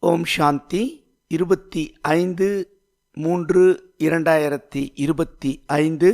ஓம் சாந்தி. இருபத்தி ஐந்து மூன்று இரண்டாயிரத்தி இருபத்தி ஐந்து.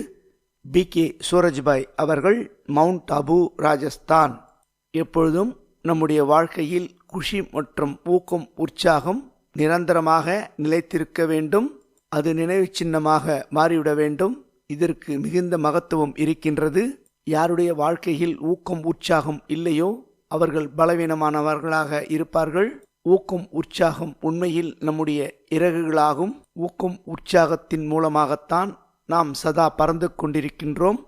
பி கே சூரஜ்பாய் அவர்கள் மவுண்ட் அபு ராஜஸ்தான். எப்பொழுதும் நம்முடைய வாழ்க்கையில் குஷி மற்றும் ஊக்கம் உற்சாகம் நிரந்தரமாக நிலைத்திருக்க வேண்டும். அது நினைவு சின்னமாக மாறிவிட வேண்டும். இதற்கு மிகுந்த மகத்துவம் இருக்கின்றது. யாருடைய வாழ்க்கையில் ஊக்கம் உற்சாகம் இல்லையோ? அவர்கள் பலவீனமானவர்களாக இருப்பார்கள். ஊக்கம் உற்சாகம் உண்மையில் நம்முடைய இறகுகளாகும். ஊக்கம் உற்சாகத்தின் மூலமாகத்தான் நாம் சதா பறந்து கொண்டிருக்கின்றோம்.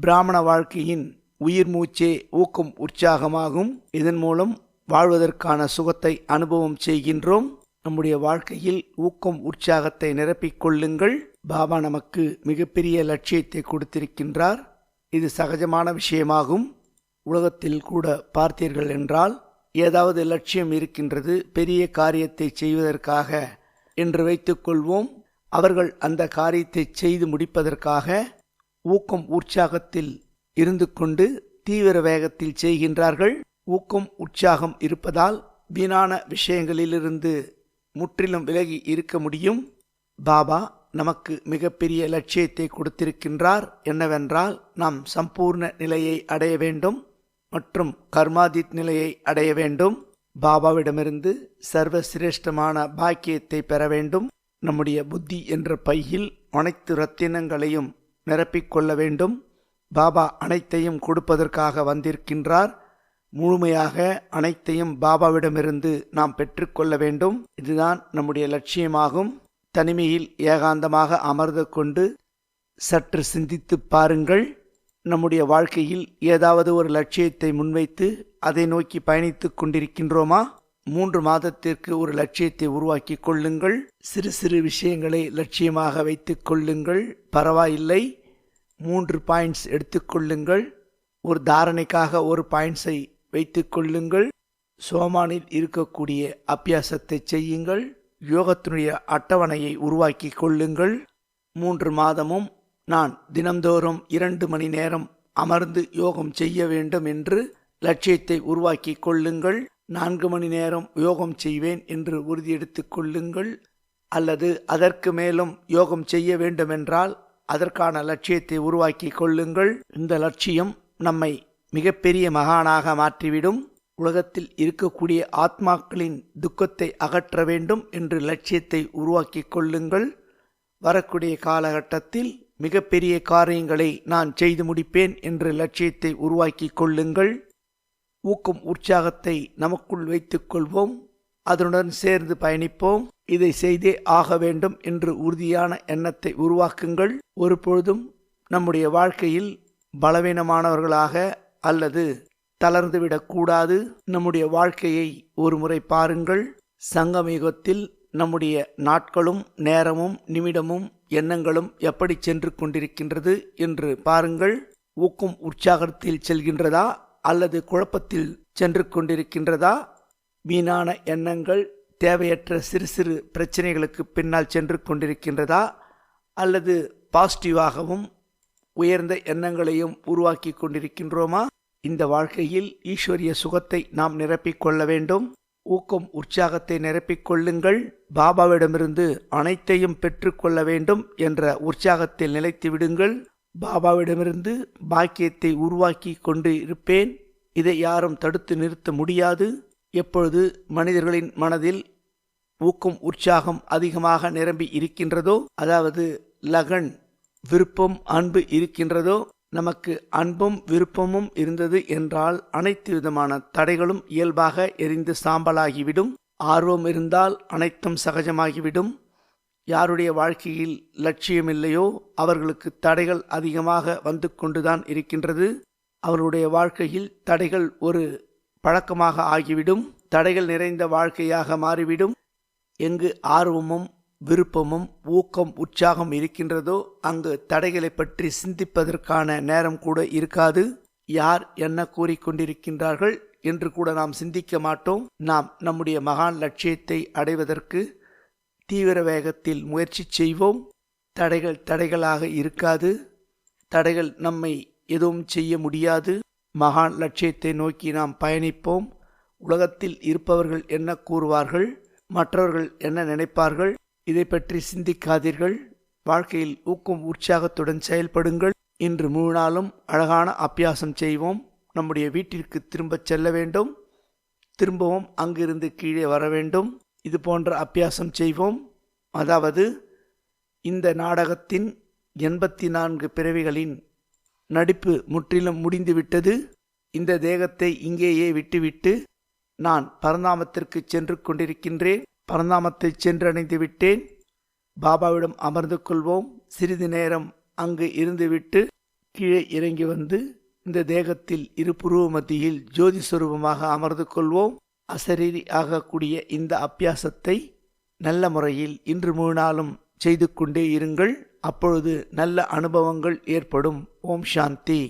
பிராமண வாழ்க்கையின் உயிர் மூச்சே ஊக்கம் உற்சாகமாகும். இதன் மூலம் வாழ்வதற்கான சுகத்தை அனுபவம் செய்கின்றோம். நம்முடைய வாழ்க்கையில் ஊக்கம் உற்சாகத்தை நிரப்பிக்கொள்ளுங்கள் பாபா நமக்கு மிகப்பெரிய லட்சியத்தை கொடுத்திருக்கின்றார். இது சகஜமான விஷயமாகும். உலகத்தில் கூட பார்த்தீர்கள் என்றால் ஏதாவது லட்சியம் இருக்கின்றது பெரிய காரியத்தை செய்வதற்காக என்று வைத்துக்கொள்வோம் அவர்கள் அந்த காரியத்தை செய்து முடிப்பதற்காக ஊக்கம் உற்சாகத்தில் இருந்து கொண்டு தீவிர வேகத்தில் செய்கின்றார்கள். ஊக்கம் உற்சாகம் இருப்பதால் வீணான விஷயங்களிலிருந்து முற்றிலும் விலகி இருக்க முடியும். பாபா நமக்கு மிகப்பெரிய லட்சியத்தை கொடுத்திருக்கின்றார். என்னவென்றால் நாம் சம்பூர்ண நிலையை அடைய வேண்டும். மற்றும் கர்மாதித் நிலையை அடைய வேண்டும். பாபாவிடமிருந்து சர்வ சிரேஷ்டமான பாக்கியத்தை பெற வேண்டும். நம்முடைய புத்தி என்ற பையில் அனைத்து ரத்தினங்களையும் நிரப்பிக்கொள்ள வேண்டும். பாபா அனைத்தையும் கொடுப்பதற்காக வந்திருக்கின்றார். முழுமையாக அனைத்தையும் பாபாவிடமிருந்து நாம் பெற்றுக்கொள்ள வேண்டும். இதுதான் நம்முடைய லட்சியமாகும். தனிமையில் ஏகாந்தமாக அமர்ந்து கொண்டு சற்று சிந்தித்து பாருங்கள். நம்முடைய வாழ்க்கையில் ஏதாவது ஒரு லட்சியத்தை முன்வைத்து அதை நோக்கி பயணித்து கொண்டிருக்கின்றோமா? மூன்று மாதத்திற்கு ஒரு லட்சியத்தை உருவாக்கி கொள்ளுங்கள். சிறு சிறு விஷயங்களை லட்சியமாக வைத்துக் கொள்ளுங்கள். பரவாயில்லை. மூன்று பாயிண்ட்ஸ் எடுத்துக்கொள்ளுங்கள் ஒரு தாரணைக்காக ஒரு பாயிண்ட்ஸை வைத்துக் கொள்ளுங்கள். சோமானில் இருக்கக்கூடிய அபியாசத்தை செய்யுங்கள். யோகத்தினுடைய அட்டவணையை உருவாக்கி கொள்ளுங்கள். மூன்று மாதமும் நான் தினந்தோறும் இரண்டு மணி நேரம் அமர்ந்து யோகம் செய்ய வேண்டும் என்று லட்சியத்தை உருவாக்கி கொள்ளுங்கள். நான்கு மணி நேரம் யோகம் செய்வேன் என்று உறுதியெடுத்துக் கொள்ளுங்கள். அல்லது அதற்கு மேலும் யோகம் செய்ய வேண்டுமென்றால் அதற்கான லட்சியத்தை உருவாக்கி கொள்ளுங்கள். இந்த லட்சியம் நம்மை மிகப்பெரிய மகானாக மாற்றிவிடும். உலகத்தில் இருக்கக்கூடிய ஆத்மாக்களின் துக்கத்தை அகற்ற வேண்டும் என்று லட்சியத்தை உருவாக்கி கொள்ளுங்கள். வரக்கூடிய காலகட்டத்தில் மிகப்பெரிய காரியங்களை நான் செய்து முடிப்பேன் என்று லட்சியத்தை உருவாக்கி கொள்ளுங்கள். ஊக்கம் உற்சாகத்தை நமக்குள் வைத்துக் கொள்வோம். அதனுடன் சேர்ந்து பயணிப்போம். இதை செய்தே ஆக வேண்டும் என்று உறுதியான எண்ணத்தை உருவாக்குங்கள். ஒரு பொழுதும் நம்முடைய வாழ்க்கையில் பலவீனமானவர்களாக அல்லது தளர்ந்துவிடக்கூடாது நம்முடைய வாழ்க்கையை ஒரு முறை பாருங்கள். சங்கமயுகத்தில் நம்முடைய நாட்களும் நேரமும் நிமிடமும் எண்ணங்களும் எப்படி சென்று கொண்டிருக்கின்றது என்று பாருங்கள். ஊக்கும் உற்சாகத்தில் செல்கின்றதா அல்லது குழப்பத்தில் சென்று கொண்டிருக்கின்றதா? வீணான எண்ணங்கள் தேவையற்ற சிறு சிறு பிரச்சனைகளுக்கு பின்னால் சென்று கொண்டிருக்கின்றதா? அல்லது பாசிட்டிவாகவும் உயர்ந்த எண்ணங்களையும் உருவாக்கி கொண்டிருக்கின்றோமா? இந்த வாழ்க்கையில் ஈஸ்வரிய சுகத்தை நாம் நிரப்பிக்கொள்ள வேண்டும். ஊக்கம் உற்சாகத்தை நிரப்பிக் கொள்ளுங்கள் பாபாவிடமிருந்து அனைத்தையும் பெற்றுக்கொள்ள வேண்டும் என்ற உற்சாகத்தில் நிலைத்து விடுங்கள். பாபாவிடமிருந்து பாக்கியத்தை உருவாக்கி கொண்டு இருப்பேன். இதை யாரும் தடுத்து நிறுத்த முடியாது. எப்பொழுது மனிதர்களின் மனதில் ஊக்கம் உற்சாகம் அதிகமாக நிரம்பி இருக்கின்றதோ அதாவது லகன் விருப்பம் அன்பு இருக்கின்றதோ நமக்கு அன்பும் விருப்பமும் இருந்தது என்றால் அனைத்து விதமான தடைகளும் இயல்பாக எரிந்து சாம்பலாகிவிடும். ஆர்வம் இருந்தால் அனைத்தும் சகஜமாகிவிடும். யாருடைய வாழ்க்கையில் லட்சியம் இல்லையோ அவர்களுக்கு தடைகள் அதிகமாக வந்து கொண்டுதான் இருக்கின்றது. அவருடைய வாழ்க்கையில் தடைகள் ஒரு பழக்கமாக ஆகிவிடும். தடைகள் நிறைந்த வாழ்க்கையாக மாறிவிடும். எங்கு ஆர்வமும் விருப்பமும் ஊக்கம் உற்சாகம் இருக்கின்றதோ அங்கு தடைகளை பற்றி சிந்திப்பதற்கான நேரம் கூட இருக்காது. யார் என்ன கூறிக்கொண்டிருக்கின்றார்கள் என்று கூட நாம் சிந்திக்க மாட்டோம். நாம் நம்முடைய மகான் லட்சியத்தை அடைவதற்கு தீவிர வேகத்தில் முயற்சி செய்வோம். தடைகள் தடைகளாக இருக்காது. தடைகள் நம்மை எதுவும் செய்ய முடியாது. மகான் லட்சியத்தை நோக்கி நாம் பயணிப்போம். உலகத்தில் இருப்பவர்கள் என்ன கூறுவார்கள்? மற்றவர்கள் என்ன நினைப்பார்கள்? இதை பற்றி சிந்திக்காதீர்கள். வாழ்க்கையில் ஊக்கம் உற்சாகத்துடன் செயல்படுங்கள். இன்று முழு நாளும் அழகான அபியாசம் செய்வோம். நம்முடைய வீட்டிற்கு திரும்பச் செல்ல வேண்டும். திரும்பவும் அங்கிருந்து கீழே வர வேண்டும். இது போன்ற அபியாசம் செய்வோம். அதாவது இந்த நாடகத்தின் எண்பத்தி நான்கு பிறவிகளின் நடிப்பு முற்றிலும் முடிந்துவிட்டது. இந்த தேகத்தை இங்கேயே விட்டுவிட்டு நான் பரந்தாமத்திற்கு சென்று கொண்டிருக்கின்றேன். பரந்தாமத்தை சென்றடைந்து விட்டேன். பாபாவிடம் அமர்ந்து கொள்வோம். சிறிது நேரம் அங்கு இருந்துவிட்டு கீழே இறங்கி வந்து இந்த தேகத்தில் இரு புருவ மத்தியில் ஜோதி சுரூபமாக அமர்ந்து கொள்வோம். அசரீரி ஆகக்கூடிய இந்த அபியாசத்தை நல்ல முறையில் இன்று முழு நாளும் செய்து கொண்டே இருங்கள். அப்பொழுது நல்ல அனுபவங்கள் ஏற்படும். ஓம் சாந்தி.